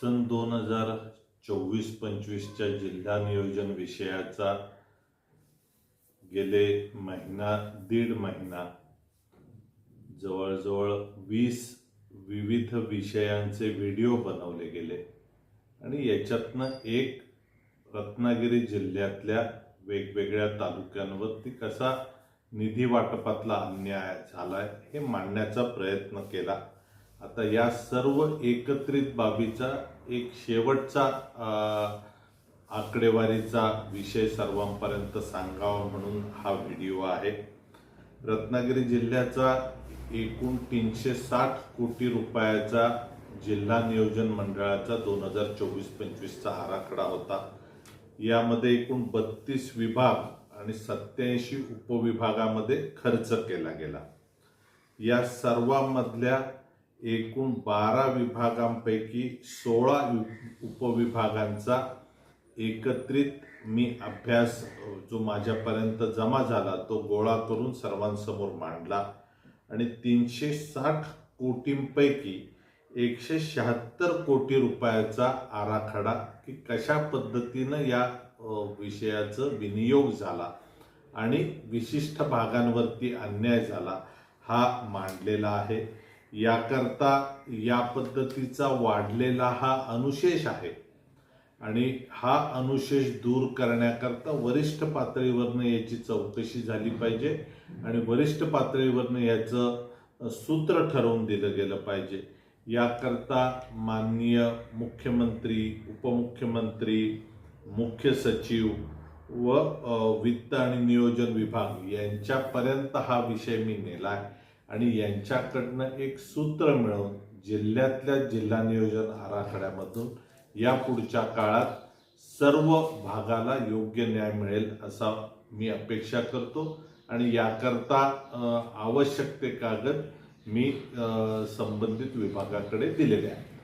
सन दोन हजार चोवीस पंचवीसच्या जिल्हा नियोजन विषयाचा गेले महिना दीड महिना. जवळजवळ वीस विविध विषयांचे व्हिडिओ बनवले गेले. आणि याच्यातनं एक रत्नागिरी जिल्ह्यातल्या वेगवेगळ्या तालुक्यांवरती कसा निधी वाटपातला अन्याय झालाय हे मांडण्याचा प्रयत्न केला. आता या सर्व एकत्रित बाबीचा एक शेवटचा आकडेवारीचा विषय सर्वांपर्यंत सांगावा म्हणून हा व्हिडिओ आहे. रत्नागिरी जिल्ह्याचा एकूण तीनशे साठ कोटी रुपयाचा जिल्हा नियोजन मंडळाचा दोन हजार चोवीस पंचवीसचा आराखडा होता. यामध्ये एकूण बत्तीस विभाग आणि सत्याऐंशी उपविभागामध्ये खर्च केला गेला. या सर्वांमधल्या एकूण बारा विभागांपैकी सोळा उपविभागांचा एकत्रित मी अभ्यास जो माझ्यापर्यंत जमा झाला तो गोळा करून सर्वांसमोर मांडला. आणि तीनशे साठ कोटींपैकी एकशे शहात्तर कोटी रुपयाचा आराखडा की कशा पद्धतीनं या विषयाचं विनियोग झाला आणि विशिष्ट भागांवरती अन्याय झाला हा मांडलेला आहे. याकरता या पद्धतीचा वाढलेला हा अनुशेष आहे. आणि हा अनुशेष दूर करण्याकरता वरिष्ठ पातळीवरनं याची चौकशी झाली पाहिजे आणि वरिष्ठ पातळीवरनं याचं सूत्र ठरवून दिलं गेलं पाहिजे. याकरता माननीय मुख्यमंत्री उपमुख्यमंत्री मुख्य सचिव व वित्त आणि नियोजन विभाग यांच्यापर्यंत हा विषय मी नेला आहे आणि यांच्याकडनं एक सूत्र मिळवून जिल्ह्यातल्या जिल्हा नियोजन आराखड्यामधून. या पुढच्या काळात सर्व भागाला योग्य न्याय मिळेल असा मी अपेक्षा करतो. आणि याकरता आवश्यक ते कागद मी संबंधित विभागाकडे दिलेले आहे